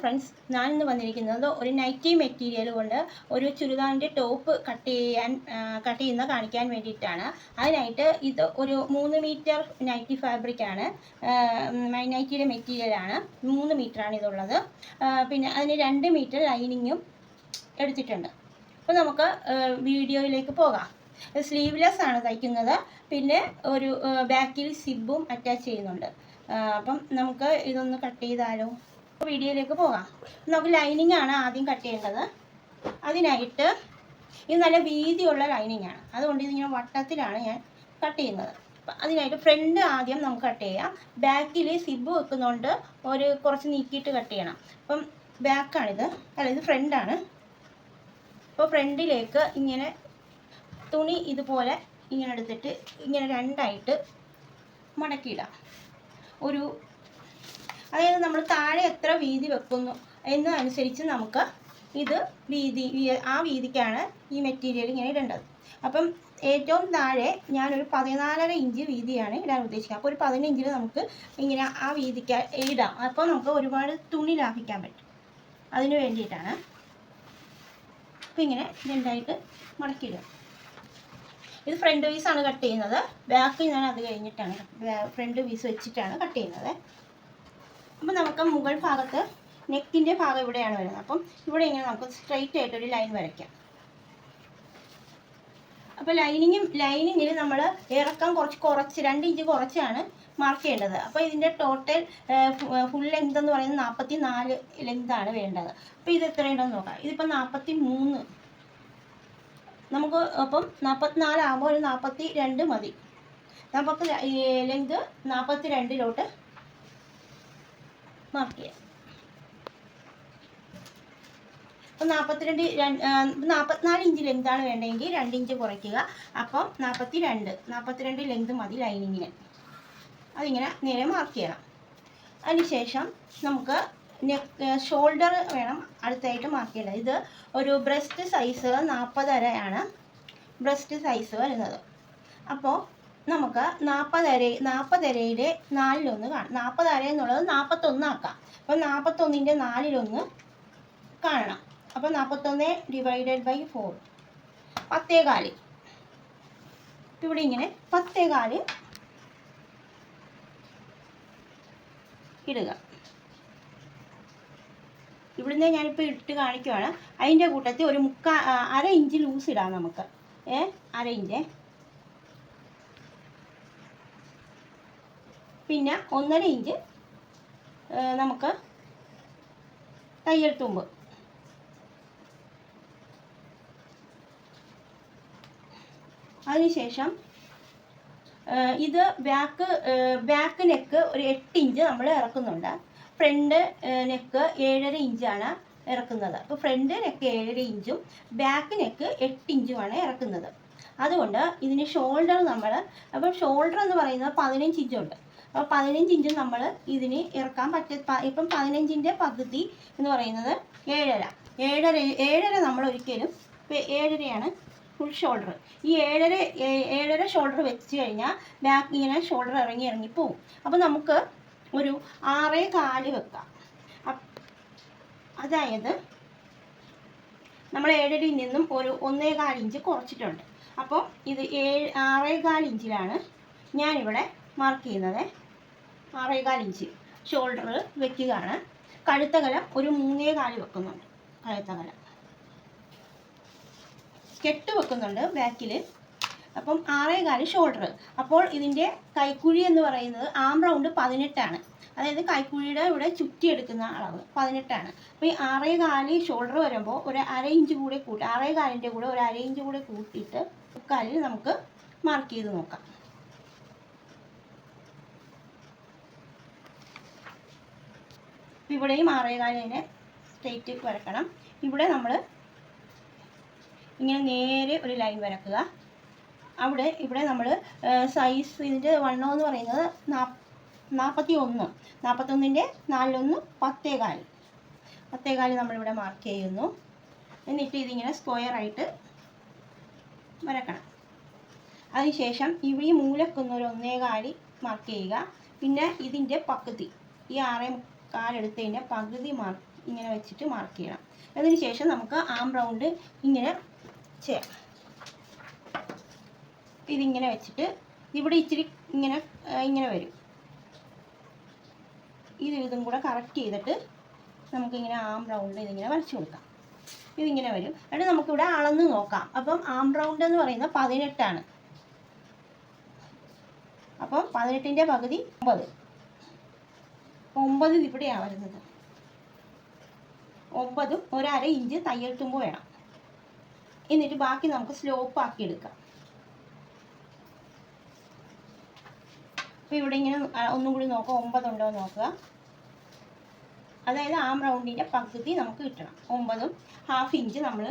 Friends ഞാനിന്ന് വന്നിരിക്കുന്നത് ഒരു നൈറ്റി മെറ്റീരിയൽ കൊണ്ട് ഒരു ചുരിദാറിന്റെ ടോപ്പ് കട്ട് ചെയ്യാൻ കട്ട് ചെയ്യുന്ന കാണിക്കാൻ വേണ്ടിയിട്ടാണ്. അതിനായിട്ട് ഇത് ഒരു മൂന്ന് മീറ്റർ നൈറ്റി ഫാബ്രിക്കാണ് നൈറ്റിയുടെ മെറ്റീരിയലാണ് മൂന്ന് മീറ്ററാണ് ഇതുള്ളത്. പിന്നെ അതിന് രണ്ട് മീറ്റർ ലൈനിങ്ങും എടുത്തിട്ടുണ്ട്. അപ്പോൾ നമുക്ക് വീഡിയോയിലേക്ക് പോകാം. സ്ലീവ്ലെസ് ആണ് തയ്ക്കുന്നത്. പിന്നെ ഒരു ബാക്കിൽ സിബും അറ്റാച്ച് ചെയ്യുന്നുണ്ട്. അപ്പം നമുക്ക് ഇതൊന്ന് കട്ട് ചെയ്താലോ? വീഡിയോയിലേക്ക് പോകാം. നമുക്ക് ലൈനിങ് ആണ് ആദ്യം കട്ട് ചെയ്യേണ്ടത്. അതിനായിട്ട് ഇത് നല്ല വീതിയുള്ള ലൈനിങ് ആണ്. അതുകൊണ്ട് ഇതിങ്ങനെ വട്ടത്തിലാണ് ഞാൻ കട്ട് ചെയ്യുന്നത്. അതിനായിട്ട് ഫ്രണ്ട് ആദ്യം നമുക്ക് കട്ട് ചെയ്യാം. ബാക്കിൽ സിബ് വെക്കുന്നതുകൊണ്ട് ഒരു കുറച്ച് നീക്കിയിട്ട് കട്ട് ചെയ്യണം. അപ്പം ബാക്കാണിത് അല്ല ഇത് ഫ്രണ്ടാണ് അപ്പോൾ ഫ്രണ്ടിലേക്ക് ഇങ്ങനെ തുണി ഇതുപോലെ ഇങ്ങനെ എടുത്തിട്ട് ഇങ്ങനെ രണ്ടായിട്ട് മടക്കിയിടാം. ഒരു അതായത് നമ്മൾ താഴെ എത്ര വീതി വെക്കുന്നു എന്നതനുസരിച്ച് നമുക്ക് ഇത് വീതി ആ വീതിക്കാണ് ഈ മെറ്റീരിയൽ ഇങ്ങനെ ഇടേണ്ടത്. അപ്പം ഏറ്റവും താഴെ ഞാനൊരു പതിനാലര ഇഞ്ച് വീതിയാണ് ഇടാൻ ഉദ്ദേശിക്കുന്നത്. അപ്പോൾ ഒരു പതിനഞ്ചിൽ നമുക്ക് ഇങ്ങനെ ആ വീതിക്ക് ഇടാം. അപ്പോൾ നമുക്ക് ഒരുപാട് തുണി ലാഭിക്കാൻ പറ്റും. അതിന് വേണ്ടിയിട്ടാണ് അപ്പോൾ ഇങ്ങനെ രണ്ടായിട്ട് മടക്കിയിടുക. ഇത് ഫ്രണ്ട് പീസാണ് കട്ട് ചെയ്യുന്നത്. ബാക്ക് ഞാൻ അത് കഴിഞ്ഞിട്ടാണ് ഫ്രണ്ട് പീസ് വെച്ചിട്ടാണ് കട്ട് ചെയ്യുന്നത്. അപ്പം നമുക്ക് മുകൾ ഭാഗത്ത് നെക്കിന്റെ ഭാഗം ഇവിടെയാണ് വരുന്നത്. അപ്പം ഇവിടെ ഇങ്ങനെ നമുക്ക് സ്ട്രെയിറ്റ് ആയിട്ടൊരു ലൈൻ വരയ്ക്കാം. അപ്പോൾ ലൈനിങ്ങും ലൈനിങ്ങിൽ നമ്മൾ ഇറക്കം കുറച്ച് കുറച്ച് രണ്ട് ഇഞ്ച് കുറച്ചാണ് മാർക്ക് ചെയ്യേണ്ടത്. അപ്പോൾ ഇതിന്റെ ടോട്ടൽ ഫുൾ ലെങ്ത് എന്ന് പറയുന്നത് നാൽപ്പത്തി നാല് ലെങ്താണ് വേണ്ടത്. അപ്പോൾ ഇത് എത്രയുണ്ടെന്ന് നോക്കാം. ഇതിപ്പോൾ നാൽപ്പത്തി മൂന്ന് നമുക്ക് അപ്പം നാൽപ്പത്തിനാലാകുമ്പോൾ ഒരു നാൽപ്പത്തി രണ്ട് മതി. നമുക്ക് ലെങ്ത് നാൽപ്പത്തി രണ്ടിലോട്ട് മാർക്ക് അപ്പം നാൽപ്പത്തിരണ്ട് നാൽപ്പത്തിനാല് ഇഞ്ച് ലെങ്താണ് വേണ്ടതെങ്കിൽ രണ്ട് ഇഞ്ച് കുറയ്ക്കുക. അപ്പം നാൽപ്പത്തി രണ്ട് നാൽപ്പത്തിരണ്ട് ലെങ്ത് മതി ലൈനിങ്ങിന് അതിങ്ങനെ നേരെ മാർക്ക് ചെയ്യണം. അതിനുശേഷം നമുക്ക് നെക്ക് ഷോൾഡർ വേണം അടുത്തായിട്ട് മാർക്ക് ചെയ്യേണ്ടത്. ഇത് ഒരു ബ്രസ്റ്റ് സൈസ് നാൽപ്പതരയാണ് ബ്രസ്റ്റ് സൈസ് വരുന്നത്. അപ്പോൾ നമുക്ക് നാൽപ്പതര നാൽപ്പതരയിലെ നാലിലൊന്ന് കാണാം. നാൽപ്പതര എന്നുള്ളത് നാൽപ്പത്തൊന്നാക്കാം അപ്പോൾ നാൽപ്പത്തൊന്നിന്റെ നാലിലൊന്ന് കാണണം. അപ്പോൾ നാൽപ്പത്തൊന്ന് ഡിവൈഡഡ് ബൈ ഫോർ പത്തേകാൽ ഇവിടെ ഇങ്ങനെ പത്തേകാൽ ഇടുക. ഇവിടുന്ന് ഞാനിപ്പോൾ ഇട്ട് കാണിക്കുവാണ്. അതിന്റെ കൂട്ടത്തിൽ ഒരു മുക്കാ അര ഇഞ്ച് ലൂസ് ഇടാം നമുക്ക്. ഏ? അര ഇഞ്ച്. പിന്നെ ഒന്നര ഇഞ്ച് നമുക്ക് തയ്യൽ തുമ്പ്. അതിനുശേഷം ഇത് ബാക്ക് ബാക്ക് നെക്ക് ഒരു എട്ട് ഇഞ്ച് നമ്മൾ ഇറക്കുന്നുണ്ട്. ഫ്രണ്ട് നെക്ക് ഏഴര ഇഞ്ചാണ് ഇറക്കുന്നത്. അപ്പോൾ ഫ്രണ്ട് നെക്ക് ഏഴര ഇഞ്ചും ബാക്ക് നെക്ക് എട്ട് ഇഞ്ചുമാണ് ഇറക്കുന്നത്. അതുകൊണ്ട് ഇതിന് ഷോൾഡർ നമ്മൾ അപ്പം ഷോൾഡർ എന്ന് പറയുന്നത് പതിനഞ്ച് ഇഞ്ചുണ്ട്. അപ്പോൾ പതിനഞ്ച് ഇഞ്ച് നമ്മൾ ഇതിന് ഇറക്കാൻ പറ്റ ഇപ്പം പതിനഞ്ചിന്റെ പകുതി എന്ന് പറയുന്നത് ഏഴര. ഏഴര ഏഴര നമ്മൾ ഒരിക്കലും ഏഴരയാണ് ഫുൾ ഷോൾഡർ ഈ ഏഴര ഏഴര ഷോൾഡർ വെച്ച് കഴിഞ്ഞാൽ ബാക്ക് ഇങ്ങനെ ഷോൾഡർ ഇറങ്ങി ഇറങ്ങി പോകും അപ്പോൾ നമുക്ക് ഒരു ആറേ കാൽ വെക്കാം. അതായത് നമ്മൾ ഏഴരയിൽ നിന്നും ഒരു ഒന്നേ കാൽ ഇഞ്ച് കുറച്ചിട്ടുണ്ട്. അപ്പോൾ ഇത് ഏഴ് ആറേകാൽ ഇഞ്ചിലാണ് ഞാനിവിടെ മാർക്ക് ചെയ്യുന്നത്. ആറേകാൽ ഇഞ്ച് ഷോൾഡർ വെക്കുകയാണ്. കഴുത്തകലം ഒരു മൂന്നേ കാൽ വെക്കുന്നുണ്ട്. കഴുത്തകലം. കെട്ട് വെക്കുന്നുണ്ട് ബാക്കിൽ അപ്പം ആറേകാൽ ഷോൾഡർ അപ്പോൾ ഇതിന്റെ കൈക്കുഴി എന്ന് പറയുന്നത് ആം റൗണ്ട് പതിനെട്ടാണ്. അതായത് കൈക്കുഴിയുടെ ഇവിടെ ചുറ്റിയെടുക്കുന്ന അളവ് പതിനെട്ടാണ്. അപ്പോൾ ഈ ആറേകാൽ ഷോൾഡർ വരുമ്പോൾ ഒരു അര ഇഞ്ച് കൂടെ കൂട്ടി ആറേകാലിന്റെ കൂടെ ഒരു അര ഇഞ്ച് കൂടെ കൂട്ടിയിട്ട് മുക്കാലിൽ നമുക്ക് മാർക്ക് ചെയ്ത് നോക്കാം. ഇവിടെയും ആറേകാലിനെ സ്ട്രെയിറ്റ് വരക്കണം. ഇവിടെ നമ്മൾ ഇങ്ങനെ നേരെ ഒരു ലൈൻ വരക്കുക. അവിടെ ഇവിടെ നമ്മൾ സൈസ് ഇതിന്റെ വണ്ണം എന്ന് പറയുന്നത് നാൽപ്പത്തി ഒന്ന് നാൽപ്പത്തൊന്നിന്റെ നാലിലൊന്ന് പത്തേകാൽ. പത്തേകാൽ നമ്മളിവിടെ മാർക്ക് ചെയ്യുന്നു. എന്നിട്ട് ഇതിങ്ങനെ സ്ക്വയർ ആയിട്ട് വരക്കണം. അതിനുശേഷം ഇവിടെ ഈ മൂലക്കൊന്ന് ഒരു ഒന്നേകാൽ മാർക്ക് ചെയ്യുക. പിന്നെ ഇതിന്റെ പകുതി. ഈ ആറേ കാലെടുത്തതിന്റെ പകുതി മാർക്ക് ഇങ്ങനെ വെച്ചിട്ട് മാർക്ക് ചെയ്യണം. അതിന് ശേഷം നമുക്ക് ആം റൗണ്ട് ഇങ്ങനെ ചെയ്യാം. ഇതിങ്ങനെ വെച്ചിട്ട് ഇവിടെ ഇച്ചിരി ഇങ്ങനെ ഇങ്ങനെ വരും. ഇത് ഇതും കൂടെ കറക്റ്റ് ചെയ്തിട്ട് നമുക്കിങ്ങനെ ആം റൗണ്ട് ഇതിങ്ങനെ വരച്ചു കൊടുക്കാം. ഇതിങ്ങനെ വരും. എന്നിട്ട് നമുക്കിവിടെ അളന്ന് നോക്കാം. അപ്പം ആം റൗണ്ട് എന്ന് പറയുന്നത് പതിനെട്ടാണ്. അപ്പം പതിനെട്ടിന്റെ പകുതി ഒമ്പത് ഒമ്പത് ഇവിടെയാണ് വരുന്നത്. ഒമ്പതും ഒരര ഇഞ്ച് തയ്യൽ തുമ്പ് വേണം. എന്നിട്ട് ബാക്കി നമുക്ക് സ്ലോപ്പ് ആക്കി എടുക്കാം. അപ്പോൾ ഇവിടെ ഇങ്ങനെ ഒന്നും കൂടി നോക്കുക ഒമ്പതുണ്ടോ നോക്കുക. അതായത് ആം റൗണ്ടിന്റെ പകുതി നമുക്ക് കിട്ടണം. ഒമ്പതും ഹാഫ് ഇഞ്ച് നമ്മൾ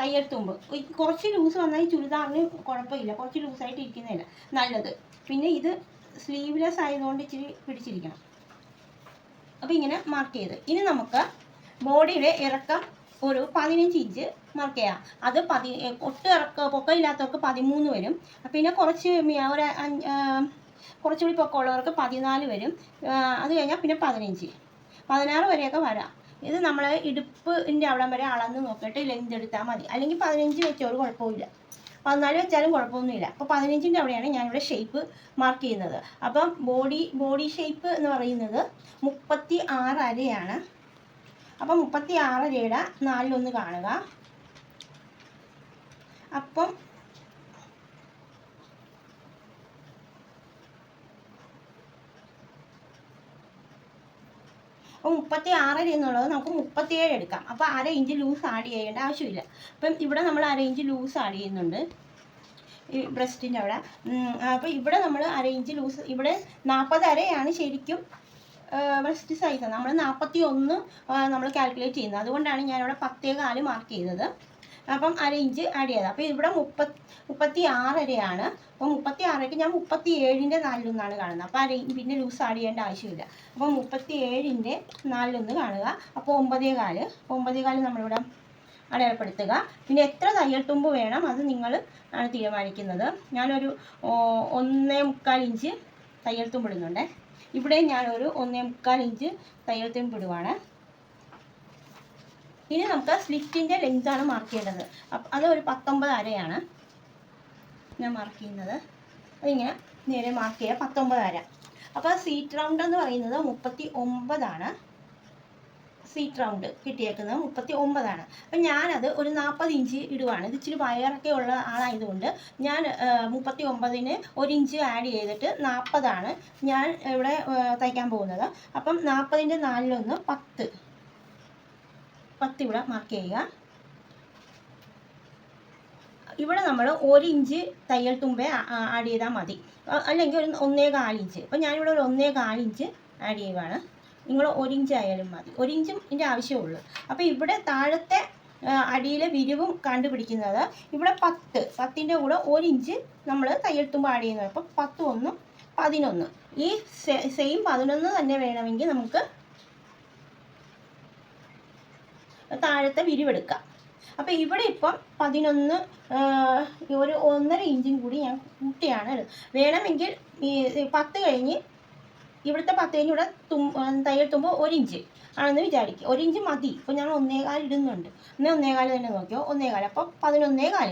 തയ്യൽ തുമ്പ് കുറച്ച് ലൂസ് വന്നാൽ ചുരിദാറിന് കുഴപ്പമില്ല. കുറച്ച് ലൂസായിട്ട് ഇരിക്കുന്നതല്ല. നല്ലത്. പിന്നെ ഇത് സ്ലീവ്ലെസ് ആയതുകൊണ്ട് ഇച്ചിരി പിടിച്ചിരിക്കണം. അപ്പോൾ ഇങ്ങനെ മാർക്ക് ചെയ്ത്. ഇനി നമുക്ക് ബോഡിയുടെ ഇറക്കം ഒരു പതിനഞ്ച് ഇഞ്ച് മാർക്ക് ചെയ്യാം. അത് പതി ഒട്ട് ഇറക്ക പൊക്കമില്ലാത്തവർക്ക് പതിമൂന്ന് വരും. പിന്നെ കുറച്ച് ഒരു കുറച്ചുകൂടി പൊക്കമുള്ളവർക്ക് പതിനാല് വരും. അത് കഴിഞ്ഞാൽ പിന്നെ പതിനഞ്ച്. പതിനാറ് വരെയൊക്കെ വരാം. ഇത് നമ്മൾ ഇടുപ്പിന്റെ അവിടം വരെ അളന്ന് നോക്കിയിട്ട് ലെങ്ത് എടുത്താൽ മതി. അല്ലെങ്കിൽ പതിനഞ്ച് വെച്ചോളൂ കുഴപ്പമില്ല. പതിനാല് വെച്ചാലും കുഴപ്പമൊന്നുമില്ല. അപ്പോൾ പതിനഞ്ചിന്റെ അവിടെയാണ് ഞാനിവിടെ ഷേപ്പ് മാർക്ക് ചെയ്യുന്നത്. അപ്പം ബോഡി ബോഡി ഷേപ്പ് എന്ന് പറയുന്നത് മുപ്പത്തി ആറ് അരയാണ്. അപ്പം മുപ്പത്തി ആറ് അരയുടെ നാലിലൊന്ന് കാണുക. അപ്പം അപ്പോൾ മുപ്പത്തി ആറര എന്നുള്ളത് നമുക്ക് മുപ്പത്തിയേഴ് എടുക്കാം. അപ്പോൾ അര ഇഞ്ച് ലൂസ് ആഡ് ചെയ്യേണ്ട ആവശ്യമില്ല. അപ്പം ഇവിടെ നമ്മൾ അര ഇഞ്ച് ലൂസ് ആഡ് ചെയ്യുന്നുണ്ട്. ഈ ബ്രസ്റ്റിന്റെ അവിടെ. അപ്പോൾ ഇവിടെ നമ്മൾ അര ഇഞ്ച് ലൂസ് ഇവിടെ നാൽപ്പത് അരയാണ് ശരിക്കും ബ്രസ്റ്റ് സൈസ് നമ്മൾ നാൽപ്പത്തി ഒന്ന് നമ്മൾ കാൽക്കുലേറ്റ് ചെയ്യുന്നത്. അതുകൊണ്ടാണ് ഞാനിവിടെ പത്തേ കാൽ മാർക്ക് ചെയ്തത്. അപ്പം അര ഇഞ്ച് ആഡ് ചെയ്തത് അപ്പോൾ ഇവിടെ മുപ്പത്തി മുപ്പത്തി ആറരയാണ് അപ്പോൾ മുപ്പത്തി ആറരയ്ക്ക് ഞാൻ മുപ്പത്തി ഏഴിന്റെ നാലിലൊന്നാണ് കാണുന്നത്. അപ്പോൾ അര പിന്നെ ലൂസ് ആഡ് ചെയ്യേണ്ട ആവശ്യമില്ല. അപ്പോൾ മുപ്പത്തി ഏഴിന്റെ നാലിലൊന്ന് കാണുക. അപ്പോൾ ഒമ്പതേ കാൽ ഒമ്പതേ കാൽ നമ്മളിവിടെ അടയാളപ്പെടുത്തുക. പിന്നെ എത്ര തയ്യൽ തുമ്പ് വേണം അത് നിങ്ങൾ ആണ് തീരുമാനിക്കുന്നത്. ഞാനൊരു ഒന്നേ മുക്കാൽ ഇഞ്ച് തയ്യൽ തുമ്പ് ഇടുന്നുണ്ട്. ഇവിടെ ഞാനൊരു ഒന്നേ മുക്കാൽ ഇഞ്ച് തയ്യൽ തുമ്പ് ഇനി നമുക്ക് സ്ലിറ്റിന്റെ ലെങ്താണ് മാർക്ക് ചെയ്യേണ്ടത്. അപ്പം അത് ഒരു പത്തൊമ്പത് അരയാണ് ഞാൻ മാർക്ക് ചെയ്യുന്നത്. അതിങ്ങനെ നേരെ മാർക്ക് ചെയ്യുക പത്തൊമ്പത് അര. അപ്പോൾ സീറ്റ് റൗണ്ട് എന്ന് പറയുന്നത് മുപ്പത്തി ഒമ്പതാണ് സീറ്റ് റൗണ്ട് കിട്ടിയേക്കുന്നത് മുപ്പത്തി ഒമ്പതാണ് അപ്പം ഞാനത് ഒരു നാൽപ്പത് ഇഞ്ച് ഇടുവാണ്. ഇത് ഇച്ചിരി വയറൊക്കെ ഉള്ള ആളായതുകൊണ്ട് ഞാൻ മുപ്പത്തി ഒമ്പതിന് ഒരു ഇഞ്ച് ആഡ് ചെയ്തിട്ട് നാൽപ്പതാണ് ഞാൻ ഇവിടെ തയ്ക്കാൻ പോകുന്നത്. അപ്പം നാൽപ്പതിന്റെ നാലിലൊന്ന് പത്ത്. പത്ത് ഇവിടെ മാർക്ക് ചെയ്യുക. ഇവിടെ നമ്മൾ ഒരു ഇഞ്ച് തയ്യൽ തുമ്പേ ആഡ് ചെയ്താൽ മതി. അല്ലെങ്കിൽ ഒരു ഒന്നേ കാലിഞ്ച് അപ്പം ഞാനിവിടെ ഒരു ഒന്നേ കാലിഞ്ച് ആഡ് ചെയ്യുകയാണ് നിങ്ങൾ ഒരു ഇഞ്ച് ആയാലും മതി. ഒരു ഇഞ്ചും ഇതിന്റെ ആവശ്യമുള്ളൂ. അപ്പോൾ ഇവിടെ താഴത്തെ അടിയിലെ വിരിവും കണ്ടുപിടിക്കുന്നത് ഇവിടെ പത്ത്. പത്തിന്റെ കൂടെ ഒരു ഇഞ്ച് നമ്മൾ തയ്യൽ തുമ്പ് ആഡ് ചെയ്യുന്നത്. അപ്പം പത്ത് ഒന്നും പതിനൊന്ന്. ഈ സെയിം പതിനൊന്ന് തന്നെ വേണമെങ്കിൽ നമുക്ക് താഴത്തെ വിരിവെടുക്കുക. അപ്പോൾ ഇവിടെ ഇപ്പം പതിനൊന്ന് ഒരു ഒന്നര ഇഞ്ചും കൂടി ഞാൻ കൂട്ടിയാണ്. വേണമെങ്കിൽ ഈ പത്ത് കഴിഞ്ഞ് ഇവിടുത്തെ പത്ത് കഴിഞ്ഞ് ഇവിടെ തും തയ്യൽ തുമ്പോൾ ഒരു ഇഞ്ച് ആണെന്ന് വിചാരിക്കുക. ഒരു ഇഞ്ച് മതി. ഇപ്പോൾ ഞാൻ ഒന്നേകാൽ ഇടുന്നുണ്ട്. എന്നാൽ ഒന്നേകാൽ തന്നെ നോക്കിയോ? ഒന്നേകാൽ അപ്പോൾ പതിനൊന്നേകാൽ.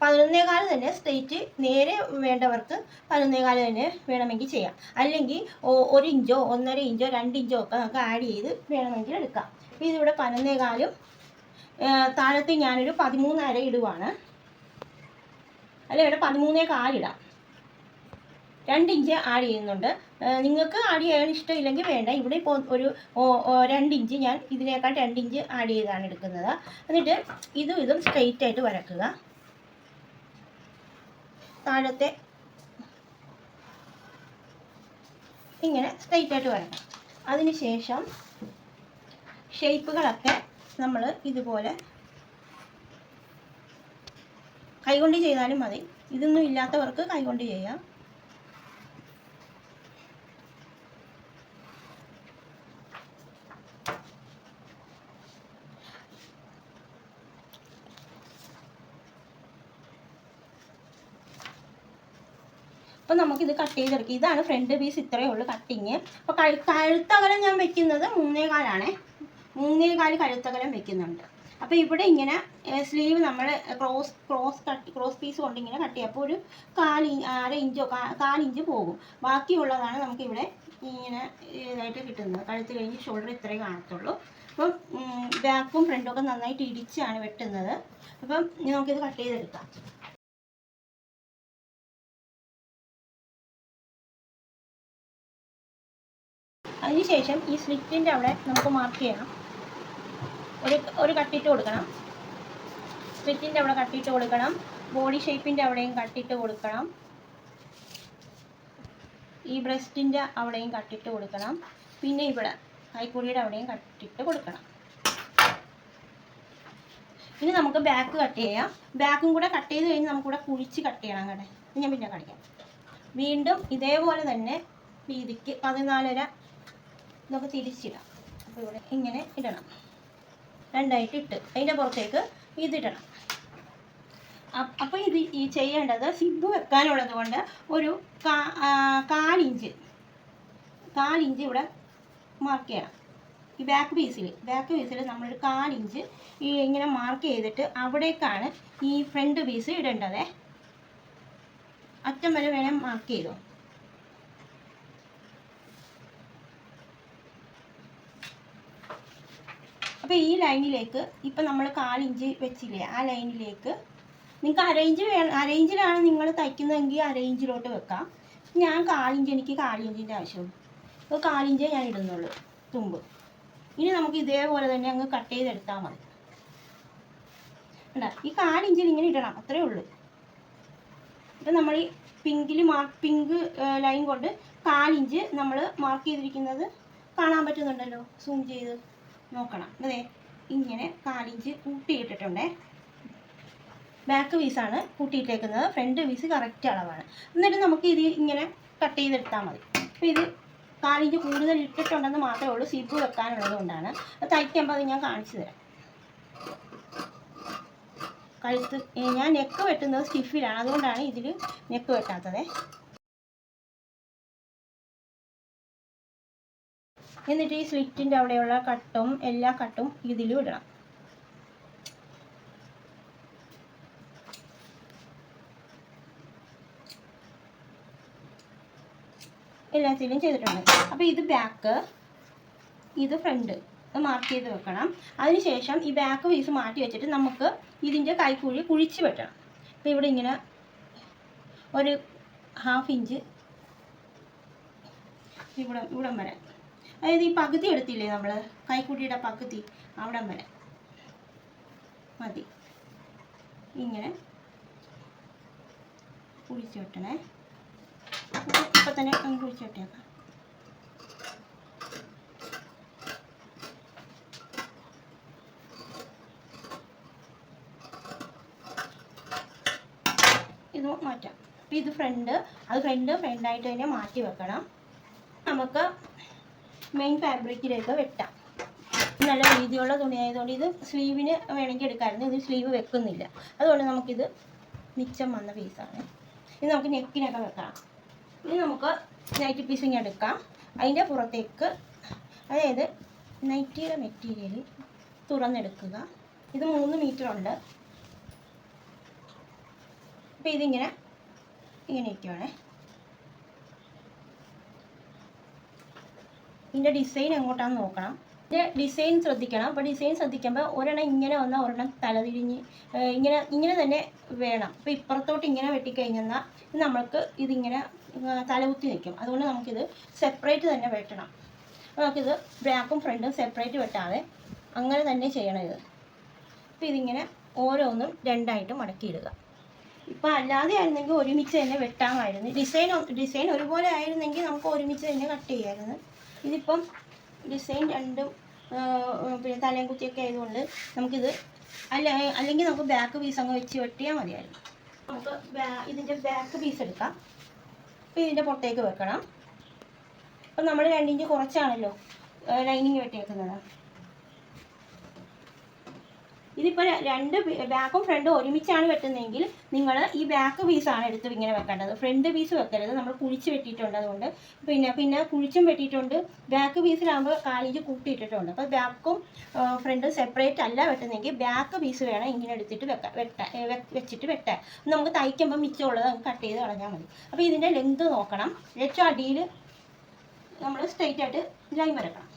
പതിനൊന്നേകാൽ തന്നെ സ്ട്രെയിറ്റ് നേരെ വേണ്ടവർക്ക് പതിനൊന്നേകാൽ തന്നെ വേണമെങ്കിൽ ചെയ്യാം. അല്ലെങ്കിൽ ഒരു ഇഞ്ചോ ഒന്നര ഇഞ്ചോ രണ്ട് ഇഞ്ചോ ഒക്കെ നമുക്ക് ആഡ് ചെയ്ത് വേണമെങ്കിൽ എടുക്കാം. ഇതിവിടെ പതിനൊന്നേകാലും താഴത്ത് ഞാനൊരു പതിമൂന്നര ഇടുവാണ്. അല്ല ഇവിടെ പതിമൂന്നേ കാലിടാം രണ്ട് ഇഞ്ച് ആഡ് ചെയ്യുന്നുണ്ട്. നിങ്ങൾക്ക് ആഡ് ചെയ്യാൻ ഇഷ്ടമില്ലെങ്കിൽ വേണ്ട. ഇവിടെ ഇപ്പോൾ ഒരു രണ്ട് ഇഞ്ച് ഞാൻ ഇതിനേക്കാൾ രണ്ട് ഇഞ്ച് ആഡ് ചെയ്താണ് എടുക്കുന്നത്. എന്നിട്ട് ഇതും ഇതും സ്ട്രെയിറ്റ് ആയിട്ട് വരക്കുക. താഴത്തെ ഇങ്ങനെ സ്ട്രെയിറ്റ് ആയിട്ട് വരണം. അതിനുശേഷം ഷേപ്പുകളൊക്കെ നമ്മൾ ഇതുപോലെ കൈകൊണ്ട് ചെയ്താലും മതി. ഇതൊന്നും ഇല്ലാത്തവർക്ക് കൈകൊണ്ട് ചെയ്യാം. അപ്പം നമുക്കിത് കട്ട് ചെയ്തെടുക്കാം. ഇതാണ് ഫ്രണ്ട് പീസ് ഇത്രയേ ഉള്ളൂ കട്ടിങ് അപ്പോൾ കഴു കഴുത്തകലം ഞാൻ വെക്കുന്നത് മൂന്നേ കാലാണ് മൂന്നേ കാൽ കഴുത്തകലം വെക്കുന്നുണ്ട്. അപ്പോൾ ഇവിടെ ഇങ്ങനെ സ്ലീവ് നമ്മൾ cross cross cut cross piece കൊണ്ട് ഇങ്ങനെ കട്ട് ചെയ്യും. അപ്പോൾ ഒരു ഇ- അര ഇഞ്ചോ കാലിഞ്ച് പോകും. ബാക്കിയുള്ളതാണ് നമുക്കിവിടെ ഇങ്ങനെ ഇതായിട്ട് കിട്ടുന്നത്. കഴുത്ത് കഴിഞ്ഞ് ഷോൾഡർ ഇത്രേ കാണത്തുള്ളൂ. അപ്പം ബാക്കും ഫ്രണ്ടും ഒക്കെ നന്നായിട്ട് ഇടിച്ചാണ് വെട്ടുന്നത്. അപ്പം നമുക്കിത് കട്ട് ചെയ്തെടുക്കാം. അതിനുശേഷം ഈ സ്ലിറ്റിന്റെ അവിടെ നമുക്ക് മാർക്ക് ചെയ്യണം. ഒരു ഒരു കട്ടിട്ട് കൊടുക്കണം. സ്ലിറ്റിന്റെ അവിടെ കട്ടിട്ട് കൊടുക്കണം. ബോഡി ഷേപ്പിന്റെ അവിടെയും കട്ടിട്ട് കൊടുക്കണം. ഈ ബ്രസ്റ്റിന്റെ അവിടെയും കട്ടിട്ട് കൊടുക്കണം. പിന്നെ ഇവിടെ കൈക്കൂടിയുടെ അവിടെയും കട്ടിട്ട് കൊടുക്കണം. ഇനി നമുക്ക് ബാക്ക് കട്ട് ചെയ്യാം. ബാക്കും കൂടെ കട്ട് ചെയ്ത് കഴിഞ്ഞ് നമുക്കിവിടെ കുഴിച്ച് കട്ട് ചെയ്യണം കേട്ടെ. ഞാൻ പിന്നെ കാണിക്കാം. വീണ്ടും ഇതേപോലെ തന്നെ വീതിക്ക് പതിനാലര നമുക്ക് തിരിച്ചിടാം. അപ്പോൾ ഇവിടെ ഇങ്ങനെ ഇടണം. രണ്ടായിട്ട് ഇട്ട് അതിന്റെ പുറത്തേക്ക് ഇതിടണം അപ്പ് അപ്പോൾ ഇത് ഈ ചെയ്യേണ്ടത് സിബ് വെക്കാനുള്ളത് കൊണ്ട് ഒരു കാലിഞ്ച്. കാലിഞ്ച് ഇവിടെ മാർക്ക് ചെയ്യണം. ഈ ബാക്ക് പീസിൽ ബാക്ക് പീസിൽ നമ്മളൊരു കാലിഞ്ച് ഈ ഇങ്ങനെ മാർക്ക് ചെയ്തിട്ട് അവിടേക്കാണ് ഈ ഫ്രണ്ട് പീസ് ഇടേണ്ടത്. അറ്റം വരെ വേണേൽ മാർക്ക് ചെയ്തോ. അപ്പോൾ ഈ ലൈനിലേക്ക് ഇപ്പം നമ്മൾ കാലിഞ്ച് വെച്ചില്ലേ ആ ലൈനിലേക്ക് നിങ്ങൾക്ക് അരയിഞ്ച് വേണം അരയിഞ്ചിലാണ് നിങ്ങൾ തയ്ക്കുന്നതെങ്കിൽ അരയിഞ്ചിലോട്ട് വെക്കാം. ഞാൻ കാലിഞ്ച് എനിക്ക് കാലിഞ്ചിന്റെ ആവശ്യമുള്ളൂ അപ്പോൾ കാലിഞ്ചേ ഞാൻ ഇടുന്നുള്ളൂ തുമ്പ്. ഇനി നമുക്ക് ഇതേപോലെ തന്നെ അങ്ങ് കട്ട് ചെയ്തെടുത്താൽ മതി. അല്ല ഈ കാലിഞ്ചിൽ ഇങ്ങനെ ഇടണം അത്രേ ഉള്ളൂ. ഇപ്പം നമ്മൾ ഈ പിങ്കിൽ മാർക്ക് പിങ്ക് ലൈൻ കൊണ്ട് കാലിഞ്ച് നമ്മൾ മാർക്ക് ചെയ്തിരിക്കുന്നത് കാണാൻ പറ്റുന്നുണ്ടല്ലോ? സൂം ചെയ്ത്. നോക്കണം. അതെ ഇങ്ങനെ കാലിഞ്ച് കൂട്ടിയിട്ടിട്ടുണ്ടേ. ബാക്ക് പീസാണ് കൂട്ടിയിട്ടേക്കുന്നത്. ഫ്രണ്ട് പീസ് കറക്റ്റ് അളവാണ്. എന്നിട്ട് നമുക്ക് ഇത് ഇങ്ങനെ കട്ട് ചെയ്തെടുത്താൽ മതി. അപ്പോൾ ഇത് കാലിഞ്ച് കൂടുതൽ ഇട്ടിട്ടുണ്ടെന്ന് മാത്രമേ ഉള്ളൂ. സീപ്പ് വെക്കാനുള്ളത് കൊണ്ടാണ്. അത് തയ്ക്കുമ്പോൾ അത് ഞാൻ കാണിച്ചു തരാം. കഴുത്ത് ഞാൻ നെക്ക് വെട്ടുന്നത് സ്റ്റിഫിലാണ് അതുകൊണ്ടാണ് ഇതിൽ നെക്ക് വെട്ടാത്തത്. എന്നിട്ട് ഈ സ്ലിറ്റിന്റെ അവിടെയുള്ള കട്ടും എല്ലാ കട്ടും ഇതിലും ഇടണം. എല്ലാത്തിലും ചെയ്തിട്ടുണ്ട്. അപ്പോൾ ഇത് ബാക്ക് ഇത് ഫ്രണ്ട് മാർക്ക് ചെയ്ത് വെക്കണം. അതിനുശേഷം ഈ ബാക്ക് പീസ് മാറ്റി വെച്ചിട്ട് നമുക്ക് ഇതിന്റെ കൈക്കുഴി കുഴിച്ച് വെട്ടണം. അപ്പോൾ ഇവിടെ ഇങ്ങനെ ഒരു ഹാഫ് ഇഞ്ച് ഇവിടെ ഇവിടം വരെ. അതായത് ഈ പകുതി എടുത്തില്ലേ നമ്മൾ കൈക്കുട്ടിയുടെ പകുതി. അവിടം വരെ. മതി. ഇങ്ങനെ. കുഴിച്ചു വെട്ടണേ. ഇപ്പം തന്നെ അങ്ങ് കുഴിച്ചു വെട്ടേക്കാം. ഇത് മാറ്റാം. ഇത് ഫ്രണ്ട് അത് ഫ്രണ്ട് ഫ്രണ്ടായിട്ട് തന്നെ മാറ്റി വെക്കണം. നമുക്ക് മെയിൻ ഫാബ്രിക്കിലേക്ക് വെട്ടാം. നല്ല വീതിയുള്ള തുണി ആയതുകൊണ്ട് ഇത് സ്ലീവിന് വേണമെങ്കിൽ എടുക്കാമായിരുന്നു. ഇത് സ്ലീവ് വെക്കുന്നില്ല. അതുകൊണ്ട് നമുക്കിത് മിച്ചം വന്ന പീസാണ് ഇത് നമുക്ക് നെക്കിനൊക്കെ വെക്കാം. ഇനി നമുക്ക് നൈറ്റി പീസിങ് എടുക്കാം. അതിന്റെ പുറത്തേക്ക് അതായത് നൈറ്റിയുടെ മെറ്റീരിയൽ തുറന്നെടുക്കുക. ഇത് മൂന്ന് മീറ്റർ ഉണ്ട്. അപ്പോൾ ഇതിങ്ങനെ ഇങ്ങനെ ഇരിക്കുവാണേ ഇതിന്റെ ഡിസൈൻ എങ്ങോട്ടാണെന്ന് നോക്കണം. ഇതിന്റെ ഡിസൈൻ ശ്രദ്ധിക്കണം. അപ്പോൾ ഡിസൈൻ ശ്രദ്ധിക്കുമ്പോൾ ഒരെണ്ണം ഇങ്ങനെ വന്നാൽ ഒരെണ്ണം തലതിരിഞ്ഞ് ഇങ്ങനെ ഇങ്ങനെ തന്നെ വേണം. അപ്പോൾ ഇപ്പുറത്തോട്ട് ഇങ്ങനെ വെട്ടിക്കഴിഞ്ഞാൽ നമ്മൾക്ക് ഇതിങ്ങനെ തലകുത്തി നിൽക്കും. അതുകൊണ്ട് നമുക്കിത് സെപ്പറേറ്റ് തന്നെ വെട്ടണം. നമുക്കിത് ബാക്കും ഫ്രണ്ടും സെപ്പറേറ്റ് വെട്ടാതെ അങ്ങനെ തന്നെ ചെയ്യണം ഇത്. അപ്പോൾ ഇതിങ്ങനെ ഓരോന്നും രണ്ടായിട്ട് മടക്കിയിടുക. ഇപ്പം അല്ലാതെ ആയിരുന്നെങ്കിൽ ഒരുമിച്ച് തന്നെ വെട്ടാമായിരുന്നു. ഡിസൈൻ ഡിസൈൻ ഒരുപോലെ ആയിരുന്നെങ്കിൽ നമുക്ക് ഒരുമിച്ച് തന്നെ കട്ട് ചെയ്യാമായിരുന്നു ഇതിപ്പം ഡിസൈൻ രണ്ടും പിന്നെ തലയും കുത്തിയൊക്കെ ആയതുകൊണ്ട് നമുക്കിത് അല്ല അല്ലെങ്കിൽ നമുക്ക് ബാക്ക് പീസ് അങ്ങ് വെച്ച് വെട്ടിയാൽ മതിയായിരുന്നു. നമുക്ക് ഇതിന്റെ ബാക്ക് പീസ് എടുക്കാം. അപ്പോൾ ഇതിന്റെ പുറത്തേക്ക് വെക്കണം. അപ്പം നമ്മൾ രണ്ടിഞ്ച് കുറച്ചാണല്ലോ ലൈനിങ് വെട്ടിയേക്കുന്നത്. ഇതിപ്പോൾ രണ്ട് ബാക്കും ഫ്രണ്ടും ഒരുമിച്ചാണ് വെട്ടുന്നതെങ്കിൽ നിങ്ങൾ ഈ ബാക്ക് പീസാണ് എടുത്ത് ഇങ്ങനെ വെക്കേണ്ടത്. ഫ്രണ്ട് പീസ് വെക്കരുത്. നമ്മൾ കുഴിച്ച് വെട്ടിയിട്ടുണ്ട് അതുകൊണ്ട്. പിന്നെ പിന്നെ കുഴിച്ചും വെട്ടിയിട്ടുണ്ട്. ബാക്ക് പീസിലാകുമ്പോൾ കാലിഞ്ച് കൂട്ടിയിട്ടിട്ടുണ്ട്. അപ്പോൾ ബാക്കും ഫ്രണ്ടും സെപ്പറേറ്റ് അല്ല വെട്ടുന്നതെങ്കിൽ ബാക്ക് പീസ് വേണം ഇങ്ങനെ എടുത്തിട്ട് വെക്ക വെട്ട വെച്ചിട്ട് വെട്ടാൻ. നമുക്ക് തയ്ക്കുമ്പോൾ മിച്ചമുള്ളത് കട്ട് ചെയ്ത് കളഞ്ഞാൽ മതി. അപ്പോൾ ഇതിന്റെ ലെങ്ത് നോക്കണം. ഏറ്റവും അടിയിൽ നമ്മൾ സ്ട്രെയിറ്റ് ആയിട്ട് ലൈൻ വരക്കണം.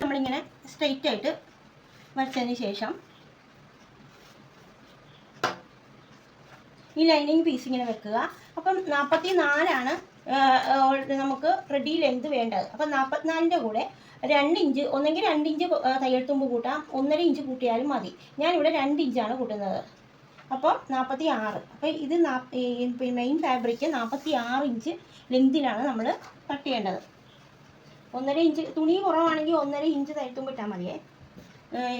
നമ്മളിങ്ങനെ സ്ട്രെയിറ്റ് ആയിട്ട് വരച്ചതിന് ശേഷം ഈ ലൈനിങ് പീസ് ഇങ്ങനെ വെക്കുക. അപ്പം നാൽപ്പത്തി നാലാണ് നമുക്ക് റെഡി ലെങ്ത് വേണ്ടത്. അപ്പം നാൽപ്പത്തിനാലിന്റെ കൂടെ രണ്ട് ഇഞ്ച് ഒന്നെങ്കിൽ രണ്ട് ഇഞ്ച് തയ്യൽ തുമ്പ് കൂട്ടാം. ഒന്നര ഇഞ്ച് കൂട്ടിയാലും മതി. ഞാനിവിടെ രണ്ട് ഇഞ്ചാണ് കൂട്ടുന്നത്. അപ്പോൾ നാൽപ്പത്തി ആറ് അപ്പോൾ ഇത് മെയിൻ ഫാബ്രിക്ക് നാൽപ്പത്തി ആറ് ഇഞ്ച് ലെങ്തിലാണ് നമ്മൾ കട്ട് ചെയ്യേണ്ടത്. ഒന്നര ഇഞ്ച് തുണി കുറവാണെങ്കിൽ ഒന്നര ഇഞ്ച് തയ്ത്തും ഇട്ടാൽ മതിയേ.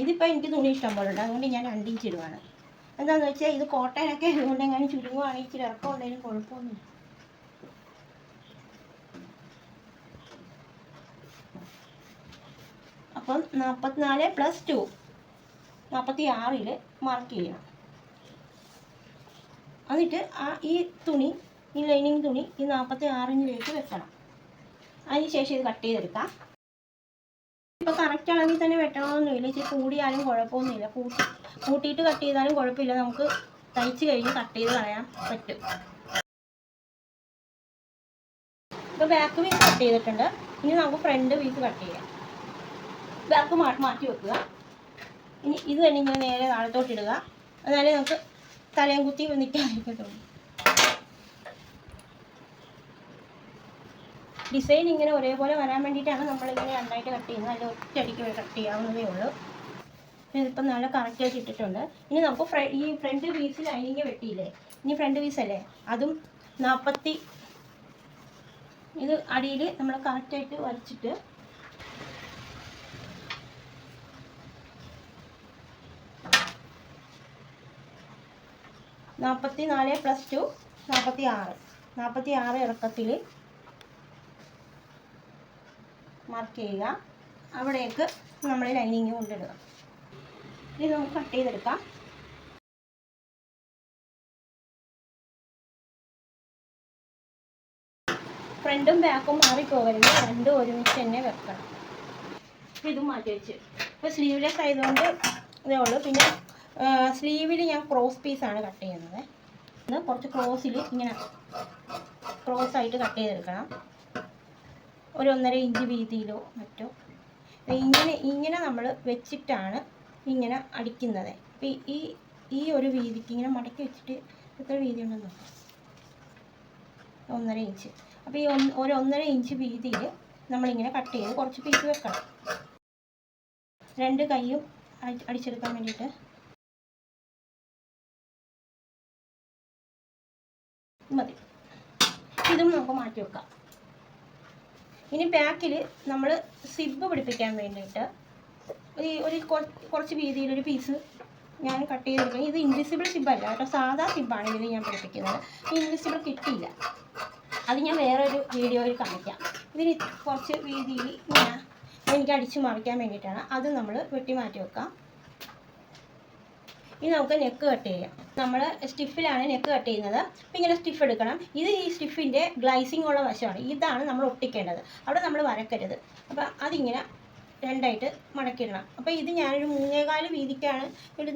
ഇതിപ്പോൾ എനിക്ക് തുണി ഇഷ്ടം പോലെ ഉണ്ട് അതുകൊണ്ട് ഞാൻ രണ്ട് ഇഞ്ച് ഇടുവാണ്. എന്താണെന്ന് വെച്ചാൽ ഇത് കോട്ടനൊക്കെ അതുകൊണ്ട് എങ്ങനെ ചുരുങ്ങുവാണെങ്കിൽ ഇച്ചിരി ഇറക്കം ഉണ്ടെങ്കിലും കുഴപ്പമൊന്നുമില്ല. അപ്പം നാൽപ്പത്തിനാല് പ്ലസ് ടു നാൽപ്പത്തി ആറിൽ മാർക്ക് ചെയ്യണം. എന്നിട്ട് ആ ഈ തുണി ഈ ലൈനിങ് തുണി ഈ നാൽപ്പത്തി ആറിഞ്ചിലേക്ക് വെക്കണം. അതിന് ശേഷം ഇത് കട്ട് ചെയ്തെടുക്കാം. ഇപ്പോൾ കറക്റ്റ് അളവിൽ തന്നെ വെട്ടണമെന്നൊന്നുമില്ല ഇച്ചിരി കൂടിയാലും കുഴപ്പമൊന്നുമില്ല. കൂട്ടി കൂട്ടിയിട്ട് കട്ട് ചെയ്താലും കുഴപ്പമില്ല. നമുക്ക് തയ്ച്ച് കഴിഞ്ഞ് കട്ട് ചെയ്ത് കളയാൻ പറ്റും. ഇപ്പോൾ ബാക്ക് പീസ് കട്ട് ചെയ്തിട്ടുണ്ട്. ഇനി നമുക്ക് ഫ്രണ്ട് വീക്ക് കട്ട് ചെയ്യാം. ബാക്ക് മാറ്റി വെക്കുക. ഇനി ഇത് തന്നെ ഇങ്ങനെ നേരെ താഴത്തോട്ട് ഇടുക എന്നാലേ നമുക്ക് തലയും കുത്തി നിൽക്കാതിരിക്കത്തുള്ളൂ. ഡിസൈൻ ഇങ്ങനെ ഒരേപോലെ വരാൻ വേണ്ടിയിട്ടാണ് നമ്മളിങ്ങനെ രണ്ടായിട്ട് കട്ട് ചെയ്യുന്നത്. അതിൽ ഒറ്റയടിക്ക് കട്ട് ചെയ്യാവുന്നതേ ഉള്ളൂ. ഇതിപ്പം നല്ല കറക്റ്റായിട്ട് ഇട്ടിട്ടുണ്ട്. ഇനി നമുക്ക് ഈ ഫ്രണ്ട് പീസിൽ ലൈനിങ് വെട്ടിയില്ലേ? ഇനി ഫ്രണ്ട് പീസ് അല്ലേ? അതും നാൽപ്പത്തി ഇത് അടിയിൽ നമ്മൾ കറക്റ്റായിട്ട് വരച്ചിട്ട് നാൽപ്പത്തി നാല് പ്ലസ് ടു നാൽപ്പത്തി ആറ് നാൽപ്പത്തി ആറ് ഇറക്കത്തിൽ മാർക്ക് ചെയ്യുക. അവിടേക്ക് നമ്മൾ ലൈനിങ് കൊണ്ടിടുക ഇത് നമുക്ക് കട്ട് ചെയ്തെടുക്കാം. ഫ്രണ്ടും ബാക്കും മാറിപ്പോകരുത്. രണ്ടും ഒരുമിച്ച് തന്നെ വെക്കണം. ഇത് ഇതും മാറ്റി വെച്ച്. ഇപ്പോൾ സ്ലീവ്ലെസ് ആയതുകൊണ്ട് ഇതേ ഉള്ളൂ. പിന്നെ സ്ലീവിൽ ഞാൻ ക്രോസ് പീസാണ് കട്ട് ചെയ്യുന്നത്. ഇത് കുറച്ച് ക്രോസിൽ ഇങ്ങനെ ക്രോസ് ആയിട്ട് കട്ട് ചെയ്തെടുക്കണം. ഒരു ഒന്നര ഇഞ്ച് വീതിയിലോ മറ്റോ. ഇങ്ങനെ ഇങ്ങനെ നമ്മൾ വെച്ചിട്ടാണ് ഇങ്ങനെ അടിക്കുന്നത്. അപ്പോൾ ഈ ഈ ഒരു വീതിക്ക് ഇങ്ങനെ മടക്കി വെച്ചിട്ട് എത്ര വീതി ഉണ്ടെന്ന് ഒന്നര ഇഞ്ച്. അപ്പോൾ ഈ ഒരു ഒന്നര ഇഞ്ച് വീതിയിൽ നമ്മളിങ്ങനെ കട്ട് ചെയ്ത് കുറച്ച് പീസ് വെക്കണം. രണ്ട് കൈയും അടി- അടിച്ചെടുക്കാൻ വേണ്ടിയിട്ട്. മതി. ഇതും നമുക്ക് മാറ്റി വെക്കാം. ഇനി ബാക്കിൽ നമ്മൾ സിബ് പിടിപ്പിക്കാൻ വേണ്ടിയിട്ട് ഈ ഒരു കുറച്ച് വീതിയിലൊരു പീസ് ഞാൻ കട്ട് ചെയ്തെടുക്കും ഇത് ഇൻവിസിബിൾ സിബല്ല കേട്ടോ സാധാ സിബാണ് ഇതിൽ ഞാൻ പിടിപ്പിക്കുന്നത്. ഇൻവിസിബിൾ കിട്ടിയില്ല. അത് ഞാൻ വേറൊരു വീഡിയോയിൽ കാണിക്കാം. ഇതിന് കുറച്ച് വീതിയിൽ ഇങ്ങനെ എനിക്ക് അടിച്ചു മറിക്കാൻ വേണ്ടിയിട്ടാണ്. അത് നമ്മൾ വെട്ടി മാറ്റി വെക്കാം. ഇനി നമുക്ക് നെക്ക് കട്ട് ചെയ്യാം. നമ്മൾ സ്റ്റിഫിലാണ് നെക്ക് കട്ട് ചെയ്യുന്നത്. അപ്പോൾ ഇങ്ങനെ സ്റ്റിഫ് എടുക്കണം. ഇത് ഈ സ്റ്റിഫിന്റെ ഗ്ലൈസിംഗ് ഉള്ള വശമാണ്. ഇതാണ് നമ്മൾ ഒട്ടിക്കേണ്ടത്. അവിടെ നമ്മൾ വരക്കരുത്. അപ്പോൾ അതിങ്ങനെ രണ്ടായിട്ട് മടക്കിയിടണം. അപ്പോൾ ഇത് ഞാനൊരു മൂന്നേകാൽ വീതിക്കാണ് ഒരു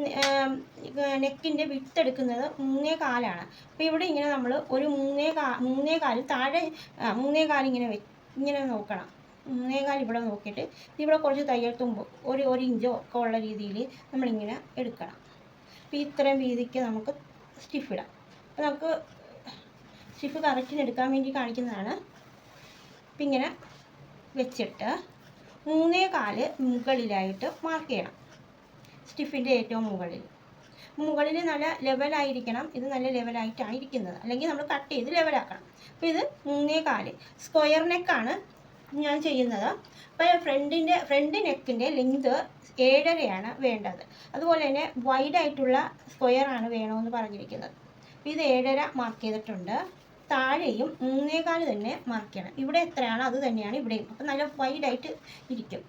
നെക്കിന്റെ വിട്ട് എടുക്കുന്നത് മൂന്നേ കാലാണ് അപ്പോൾ ഇവിടെ ഇങ്ങനെ നമ്മൾ ഒരു മൂന്നേ കാ മൂന്നേ കാൽ താഴെ ആ, മൂന്നേ കാൽ ഇങ്ങനെ ഇങ്ങനെ നോക്കണം. മൂന്നേ കാൽ ഇവിടെ നോക്കിയിട്ട് ഇവിടെ കുറച്ച് തയ്യൽ തുമ്പ് ഒരു ഒരു ഇഞ്ചോ ഒക്കെ ഉള്ള രീതിയിൽ നമ്മളിങ്ങനെ എടുക്കണം. അപ്പോൾ ഇത്രയും വീതിക്ക് നമുക്ക് സ്റ്റിഫ് ഇടാം. അപ്പോൾ നമുക്ക് സ്റ്റിഫ് കറക്റ്റിന് എടുക്കാൻ വേണ്ടി കാണിക്കുന്നതാണ്. അപ്പം ഇങ്ങനെ വെച്ചിട്ട് മൂന്നേ കാൽ മുകളിലായിട്ട് മാർക്ക് ചെയ്യണം. സ്റ്റിഫിന്റെ ഏറ്റവും മുകളിൽ. മുകളിൽ നല്ല ലെവലായിരിക്കണം ഇത് നല്ല ലെവലായിട്ടാണ് ഇരിക്കുന്നത്. അല്ലെങ്കിൽ നമ്മൾ കട്ട് ചെയ്ത് ലെവലാക്കണം അപ്പോൾ ഇത് മൂന്നേ കാൽ. സ്ക്വയർ നെക്കാണ് ഞാൻ ചെയ്യുന്നത്. അപ്പോൾ ഫ്രണ്ടിന്റെ ഫ്രണ്ട് നെക്കിന്റെ ലെങ്ത് ഏഴരയാണ് വേണ്ടത്. അതുപോലെ തന്നെ വൈഡായിട്ടുള്ള സ്ക്വയർ ആണ് വേണമെന്ന് പറഞ്ഞിരിക്കുന്നത്. ഇത് ഏഴര മാർക്ക് ചെയ്തിട്ടുണ്ട്. താഴെയും മൂന്നേകാൽ തന്നെ മാർക്ക് ചെയ്യണം. ഇവിടെ എത്രയാണോ അത് തന്നെയാണ് ഇവിടെയും. അപ്പം നല്ല വൈഡായിട്ട് ഇരിക്കും.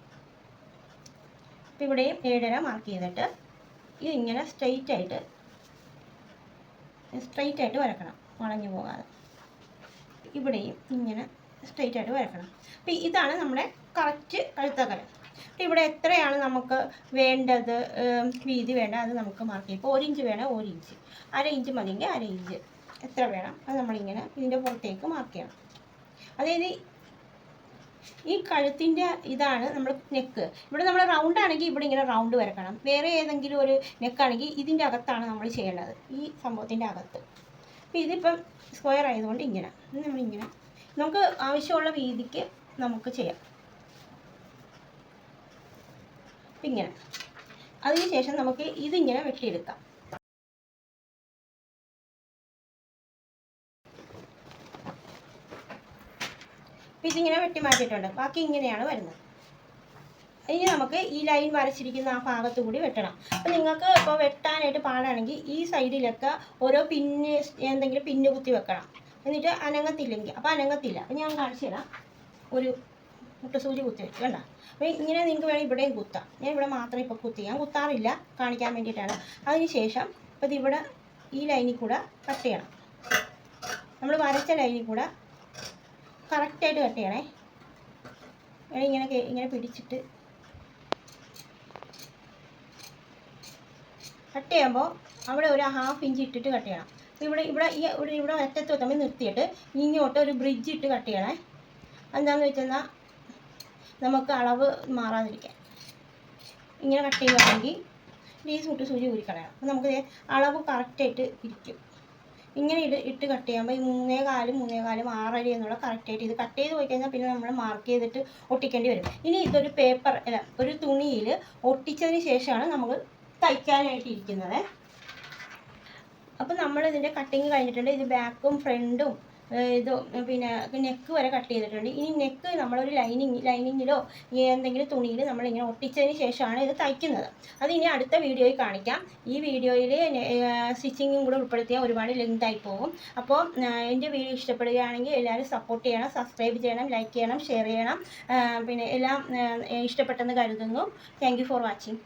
അപ്പോൾ ഇവിടെയും ഏഴര മാർക്ക് ചെയ്തിട്ട് ഇത് ഇങ്ങനെ സ്ട്രെയിറ്റ് ആയിട്ട് സ്ട്രെയിറ്റ് ആയിട്ട് വരക്കണം. വളഞ്ഞു പോകാതെ. ഇവിടെയും ഇങ്ങനെ സ്ട്രെയിറ്റ് ആയിട്ട് വരക്കണം. അപ്പോൾ ഇതാണ് നമ്മുടെ കറക്റ്റ് കഴുത്തകരം. അപ്പം ഇവിടെ എത്രയാണ് നമുക്ക് വേണ്ടത്? വീതി വേണ്ട അത് നമുക്ക് മാർക്ക് ചെയ്യാം. ഇപ്പോൾ ഒരു ഇഞ്ച് വേണം ഒരു ഇഞ്ച് അര ഇഞ്ച് മതിയെങ്കിൽ അര ഇഞ്ച് എത്ര വേണം? അത് നമ്മളിങ്ങനെ ഇതിന്റെ പുറത്തേക്ക് മാർക്ക് ചെയ്യണം. അതായത് ഈ കഴുത്തിന്റെ ഇതാണ് നമ്മൾ നെക്ക് ഇവിടെ നമ്മൾ റൗണ്ട് ആണെങ്കിൽ ഇവിടെ ഇങ്ങനെ റൗണ്ട് വരക്കണം. വേറെ ഏതെങ്കിലും ഒരു നെക്കാണെങ്കിൽ ഇതിന്റെ അകത്താണ് നമ്മൾ ചെയ്യേണ്ടത്. ഈ സംഭവത്തിന്റെ അകത്ത്. അപ്പോൾ ഇതിപ്പം സ്ക്വയർ ആയതുകൊണ്ട് ഇങ്ങനെ. നമ്മളിങ്ങനെ നമുക്ക് ആവശ്യമുള്ള വീതിക്ക് നമുക്ക് ചെയ്യാം. ഇങ്ങനെ അതിനുശേഷം നമുക്ക് ഇതിങ്ങനെ വെട്ടിയെടുക്കാം. ഇതിങ്ങനെ വെട്ടി മാറ്റിയിട്ടുണ്ട്. ബാക്കി ഇങ്ങനെയാണ് വരുന്നത്. ഇനി നമുക്ക് ഈ ലൈൻ വരച്ചിരിക്കുന്ന ആ ഭാഗത്ത് കൂടി വെട്ടണം. അപ്പം നിങ്ങൾക്ക് ഇപ്പോൾ വെട്ടാനായിട്ട് പാടാണെങ്കിൽ ഈ സൈഡിലൊക്കെ ഓരോ പിന്ന് എന്തെങ്കിലും പിന്ന് കുത്തി വെക്കണം. എന്നിട്ട് അനങ്ങത്തില്ലെങ്കിൽ അപ്പോൾ അനങ്ങത്തില്ല. അപ്പം ഞാൻ കാണിച്ചു തരാം. ഒരു മുട്ടസൂചി കുത്തി വെച്ചു കണ്ട? അപ്പോൾ ഇങ്ങനെ നിങ്ങൾക്ക് വേണമെങ്കിൽ ഇവിടെയും കുത്താം. ഞാൻ ഇവിടെ മാത്രം ഇപ്പോൾ കുത്തി. ഞാൻ കുത്താറില്ല കാണിക്കാൻ വേണ്ടിയിട്ടാണ്. അതിനുശേഷം ഇപ്പോൾ ഇതിവിടെ ഈ ലൈനിൽ കൂടെ കട്ട് ചെയ്യണം. നമ്മൾ വരച്ച ലൈനിൽ കൂടെ കറക്റ്റായിട്ട് കട്ട് ചെയ്യണേ. ഇങ്ങനെ ഇങ്ങനെ പിടിച്ചിട്ട് കട്ട് ചെയ്യുമ്പോൾ അവിടെ ഒരു ഹാഫ് ഇഞ്ച് ഇട്ടിട്ട് കട്ട് ചെയ്യണം. അപ്പോൾ ഇവിടെ ഇവിടെ ഈ ഇവിടെ ഇവിടെ അറ്റത്ത് തമ്മിൽ നിർത്തിയിട്ട് ഇങ്ങോട്ട് ഒരു ബ്രിഡ്ജ് ഇട്ട് കട്ട് ചെയ്യണേ. എന്താണെന്ന് വെച്ചെന്നാൽ നമുക്ക് അളവ് മാറാതിരിക്കാൻ. ഇങ്ങനെ കട്ട് ചെയ്യുകയാണെങ്കിൽ ഈ സൂട്ട് സൂചി ഊരിക്കളയണം. അപ്പോൾ നമുക്ക് അളവ് കറക്റ്റായിട്ട് ഇരിക്കും. ഇങ്ങനെ ഇട്ട് ഇട്ട് കട്ട് ചെയ്യുമ്പോൾ ഈ മൂന്നേ കാലും മൂന്നേ കാലും ആറര എന്നുള്ള കറക്റ്റായിട്ട് ഇത് കട്ട് ചെയ്ത് പോയി പിന്നെ നമ്മൾ മാർക്ക് ചെയ്തിട്ട് ഒട്ടിക്കേണ്ടി വരും. ഇനി ഇതൊരു പേപ്പർ അല്ല ഒരു തുണിയിൽ ഒട്ടിച്ചതിന് ശേഷമാണ് നമ്മൾ തയ്ക്കാനായിട്ട് ഇരിക്കുന്നത്. അപ്പം നമ്മൾ ഇതിന്റെ കട്ടിങ് കഴിഞ്ഞിട്ടുണ്ട്. ഇത് ബാക്കും ഫ്രണ്ടും ഇത് പിന്നെ നെക്ക് വരെ കട്ട് ചെയ്തിട്ടുണ്ട്. ഇനി നെക്ക് നമ്മളൊരു ലൈനിങ് ലൈനിങ്ങിലോ എന്തെങ്കിലും തുണിയിൽ നമ്മളിങ്ങനെ ഒട്ടിച്ചതിന് ശേഷമാണ് ഇത് തയ്ക്കുന്നത്. അത് ഇനി അടുത്ത വീഡിയോയിൽ കാണിക്കാം. ഈ വീഡിയോയിൽ സ്റ്റിച്ചിങ്ങും കൂടെ ഉൾപ്പെടുത്തിയാൽ ഒരുപാട് ലെങ്ത് ആയി പോകും. അപ്പോൾ എന്റെ വീഡിയോ ഇഷ്ടപ്പെടുകയാണെങ്കിൽ എല്ലാവരും സപ്പോർട്ട് ചെയ്യണം സബ്സ്ക്രൈബ് ചെയ്യണം ലൈക്ക് ചെയ്യണം ഷെയർ ചെയ്യണം. പിന്നെ എല്ലാം ഇഷ്ടപ്പെട്ടെന്ന് കരുതുന്നു. Thank for watching